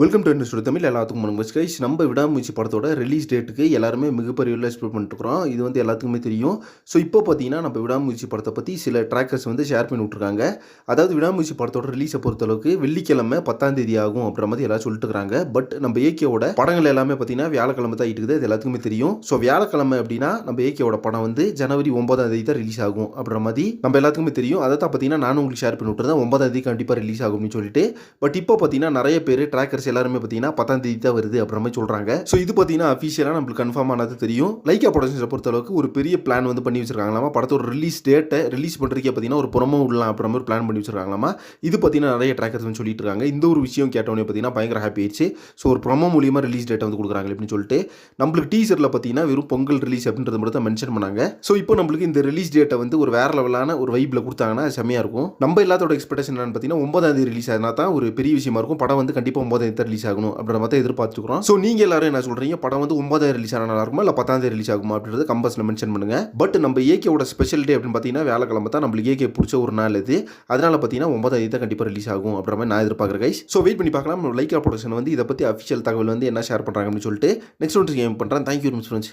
Welcome to industry Tamil எல்லாத்துக்கும் வணக்கம் guys நம்ம விடாமுயற்சி படத்தோட ரிலீஸ் டேட்டுக்கு எல்லாருமே மிகப்பெரிய எக்ஸ்பெக்ட் பண்ணிட்டுருக்கோம் இது வந்து எல்லாத்துக்குமே தெரியும். ஸோ இப்போ பார்த்தீங்கன்னா நம்ம விடாமுயற்சி படத்தை பற்றி சில ட்ராக்கர்ஸ் வந்து ஷேர் பண்ணி விட்ருக்காங்க அதாவது விடாமுயற்சி படத்தோட ரிலீஸை பொறுத்தளவுக்கு வெள்ளிக்கிழமை பத்தாம் தேதி ஆகும் அப்படின்ற மாதிரி எல்லாரும் சொல்லிட்டு இருக்காங்க பட் நம்ம ஏகேவோட படங்கள் எல்லாமே பார்த்தீங்கன்னா வியாழக்கிழமை தான் இருக்குது. அது எல்லாத்துக்குமே தெரியும். ஸோ வியாழக்கிழமை அப்படின்னா நம்ம ஏகேவோட படம் வந்து ஜனவரி ஒன்பதாம் தேதி தான் ரிலீஸ் ஆகும் அப்படின்ற மாதிரி நம்ம எல்லாத்துக்குமே தெரியும். அதை தான் பார்த்தீங்கன்னா நானும் உங்களுக்கு ஷேர் பண்ணி விட்டுருந்தேன். ஒன்பதாம் தேதி கண்டிப்பாக ரிலீஸ் ஆகும்னு சொல்லிட்டு. பட் இப்போ பார்த்தீங்கன்னா நிறைய பேர் ட்ராக்கர்ஸ் எல்லாருமே பார்த்தீங்கன்னா பத்தாம் தேதி தான் வருது அப்படின்ற மாதிரி சொல்கிறாங்க ஸோ இது பார்த்தீங்கன்னா அஃபிஷியலாக நம்மளுக்கு கன்ஃபார்ம் ஆனது தெரியும். லைக்கா ப்ரொடக்ஷன்ஸை பொறுத்தளவுக்கு ஒரு பெரிய பிளான் வந்து பண்ணி வச்சிருக்காங்களாமா? படத்தோட ரிலீஸ் டேட்டை ரிலீஸ் பண்ணுறதுக்கே பார்த்தீங்கன்னா ஒரு புறமோ விடலாம் அப்படின்ற மாதிரி பிளான் பண்ணி வச்சிருக்காங்களாமா? இது பார்த்தீங்கன்னா நிறைய ட்ராக்கர்ஸ் வந்து சொல்லிட்டு இருக்காங்க. இந்த ஒரு விஷயம் கேட்டவொடனே பார்த்தீங்கன்னா பயங்கர ஹாப்பி ஆயிடுச்சு. ஸோ ஒரு ப்ரொமோ மூலியமாக ரிலீஸ் டேட்டை வந்து கொடுக்குறாங்க அப்படின்னு சொல்லிட்டு நம்மளுக்கு டீசரில் பார்த்தீங்கன்னா வெறும் பொங்கல் ரிலீஸ் அப்படின்றது மட்டும் தான் மென்ஷன் பண்ணாங்க. ஸோ இப்போ நம்மளுக்கு இந்த ரிலீஸ் டேட்டை வந்து ஒரு வேற லெவலான ஒரு வைப்பில் கொடுத்தாங்கன்னா செம்மையாக இருக்கும். நம்ம எல்லாத்தோட எக்ஸ்பெக்டேஷன் என்னன்னு பார்த்தீங்கன்னா ஒன்பதாம் தேதி ரிலீஸ் ஆனா தான் ஒரு பெரிய விஷயமா இருக்கும். படம் வந்து கண்டிப்பாக ஒன்பதாம் தேதி ரிலீஸ் ஆகணும் அப்படின்ற மாதிரி எதிர்பார்த்துக்கிறோம் ஸோ நீங்கள் எல்லாரும் என்ன சொல்கிறீங்க படம் வந்து ஒன்பதாயிரம் ரிலீஸ் ஆனால் நல்லா இருக்குமா? இல்லை பத்தாம் ரிலீஸ் ஆகுமா அப்படின்றது கம்பஸில் மென்ஷன் பண்ணுங்க. பட் நம்ம ஏகேவோட ஸ்பெஷல் டே அப்படின்னு பார்த்தீங்கன்னா வேலைக்கிழமை தான் நம்மளுக்கு ஏகே பிடிச்ச ஒரு நாள் இது. அதனால் பார்த்தீங்கன்னா ஒன்பதாம் தேதி தான் கண்டிப்பாக ரிலீஸ் ஆகும் அப்படின்ற மாதிரி நான் எதிர்பார்க்குறேன் கைஸ் ஸோ வெயிட் பண்ணி பார்க்கலாம். லைக்கா ப்ரொடக்ஷன் வந்து இதை பற்றி அஃபிஷியல் தகவல் வந்து என்ன ஷேர் பண்ணுறாங்க அப்படின்னு சொல்லிட்டு நெக்ஸ்ட் ஒன்று கேம் பண்ணுறேன் தேங்க்யூ ஃப்ரெண்ட்ஸ்